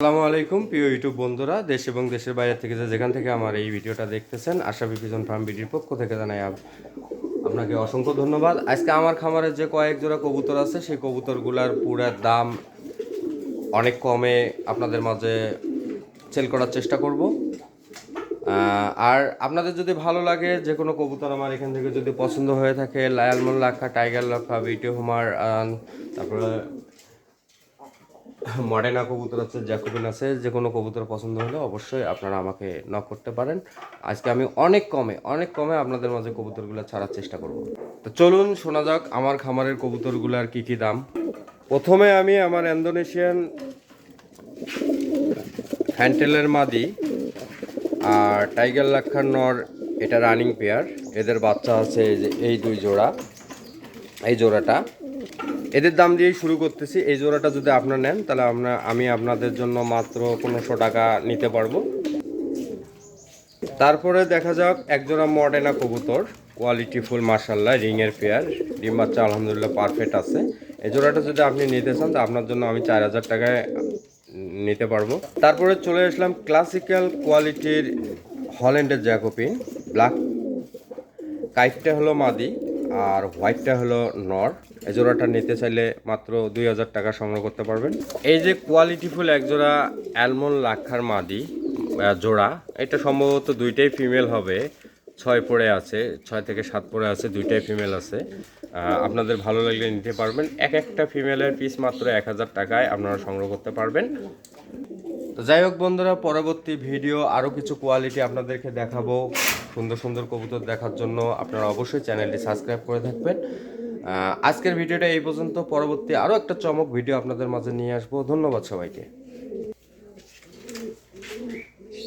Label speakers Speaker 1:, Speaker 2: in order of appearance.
Speaker 1: আসসালামু আলাইকুম, প্রিয় ইউটিউব বন্ধুরা। দেশ এবং দেশের বাইরে থেকে যে যেখান থেকে আমার এই ভিডিওটা দেখতেছেন, আশা বিপিজন ফার্ম বিডির পক্ষ থেকে জানাই আপ- আপনাকে অসংখ্য ধন্যবাদ। আজকে আমার খামারে যে কয়েক জোড়া কবুতর আছে, সেই কবুতরগুলার পুরা দাম অনেক কমে আপনাদের মাঝে সেল করার চেষ্টা করব। আর আপনাদের যদি ভালো লাগে, যে কোনো কবুতর আমার এখান থেকে যদি পছন্দ হয়ে থাকে লায়ালমন লাখা টাইগার লাখা বিটি হুমার তারপরে মডেনা কবুতর আছে, জ্যাকোবিন আছে, যে কোনো কবুতর পছন্দ হলে অবশ্যই আপনারা আমাকে নক করতে পারেন। আজকে আমি অনেক কমে অনেক কমে আপনাদের মাঝে কবুতরগুলো ছাড়ার চেষ্টা করব। তো চলুন শোনা যাক আমার খামারের কবুতরগুলোর কি কি দাম। প্রথমে আমি আমার ইন্দোনেশিয়ান হ্যান্টেলের মাদি আর টাইগার লাক্ষার নর, এটা রানিং পেয়ার। এদের বাচ্চা আছে এই দুই জোড়া। এই জোড়াটা। এদের দাম দিয়েই শুরু করতেছি। এই জোড়াটা যদি আপনারা নেন, তাহলে আমরা, আমি আপনাদের জন্য মাত্র পনেরোশো টাকা নিতে পারব। তারপরে দেখা যাক একজোড়া মডেনা কবুতর কোয়ালিটি ফুল মার্শাল্লাহ রিংয়ের পেয়ার ডিম বাচ্চা আলহামদুলিল্লাহ পারফেক্ট আছে। এই জোড়াটা যদি আপনি নিতে চান তো আপনার জন্য আমি চার হাজার টাকায় নিতে পারব। তারপরে চলে আসলাম ক্লাসিক্যাল কোয়ালিটির হল্যান্ডের জ্যাকোপিন ব্ল্যাক কাইটটা হলো মাদি। আর হোয়াইটটা হলো নর। এই জোড়াটা নিতে চাইলে মাত্র দুই হাজার টাকা সংগ্রহ করতে পারবেন। এই যে কোয়ালিটিফুল এক জোড়া অ্যালমন লাক্ষার মাদি জোড়া, এটা সম্ভবত দুইটাই ফিমেল হবে। ছয় পড়ে আছে, ছয় থেকে সাত পড়ে আছে, দুইটাই ফিমেল আছে। আপনাদের ভালো লাগলে নিতে পারবেন। এক একটা ফিমেলের পিস মাত্র এক হাজার টাকায় আপনারা সংগ্রহ করতে পারবেন। তো যাই হোক বন্ধুরা, পরবর্তী ভিডিও আরও কিছু কোয়ালিটি আপনাদেরকে দেখাবো। সুন্দর সুন্দর কবুতর দেখার জন্য আপনারা অবশ্যই চ্যানেলটি সাবস্ক্রাইব করে থাকবেন। আজকের ভিডিওটা এই পর্যন্ত। পরবর্তী আরও একটা চমক ভিডিও আপনাদের মাঝে নিয়ে আসব। ধন্যবাদ সবাইকে।